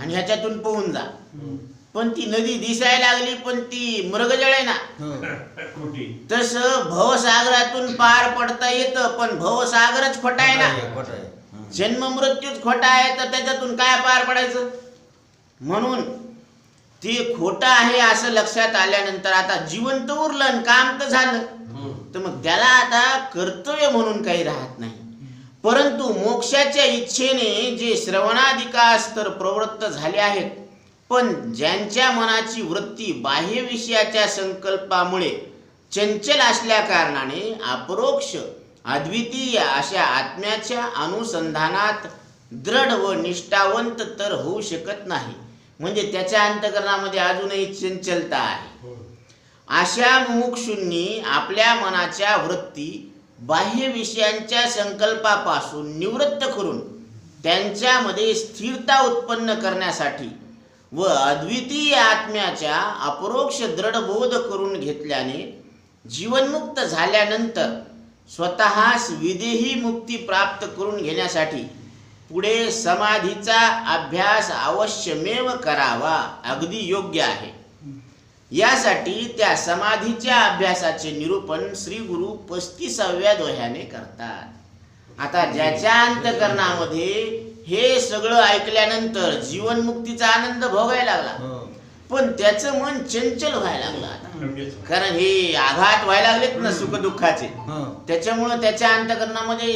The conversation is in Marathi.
आणि ह्याच्यातून पोहून जा. पण ती नदी दिसायला लागली पण ती मृगजळ आहे ना. कुठे? तसं भवसागरातून पार पडता येतं पण भवसागरच खोटा आहे ना. हं. जन्म मृत्यूच खोटा आहे तर त्याच्यातून काय पार पडायचं? म्हणून ते खोटं आहे असं लक्षात आल्यानंतर आता जिवंत उरलं काम तर झालं. तर मग त्याला आता कर्तव्य म्हणून काही राहत नाही. परंतु मोक्षाच्या इच्छेने जे श्रवणाधिकास तर प्रवृत्त झाले आहेत पण ज्यांच्या मनाची वृत्ती बाह्य विषयाच्या संकल्पामुळे चंचल असल्या कारणाने अपरोक्ष अद्वितीय अशा आत्म्याच्या अनुसंधानात दृढ व निष्ठावंत तर होऊ शकत नाही. म्हणजे त्याच्या अंतकरणामध्ये अजूनही चंचलता आहे. अशा मुमुक्षूंनी आपल्या मनाच्या वृत्ती बाह्य विषयांच्या संकल्पापासून निवृत्त करून त्यांच्यामध्ये स्थिरता उत्पन्न करण्यासाठी व अद्वितीय आत्म्याच्या अपरोक्ष दृढबोध करून घेतल्याने जीवनमुक्त झाल्यानंतर स्वतःस विदेही मुक्ती प्राप्त करून घेण्यासाठी पुढे समाधीचा अभ्यास अवश्यमेव करावा अगदी योग्य आहे. यासाठी त्या समाधीच्या अभ्यासाचे निरूपण श्री गुरु पस्तीसाव्या दोह्याने करतात. आता ज्याच्या अंतकरणामध्ये हे सगळं ऐकल्यानंतर जीवनमुक्तीचा आनंद भोगायला लागला. हं. पण त्याचं मन चंचल व्हायला लागलं आता. कारण हे आघात व्हायला लागलेत ना सुख दुःखाचे हं. त्याच्यामुळं त्याच्या अंतकरणामध्ये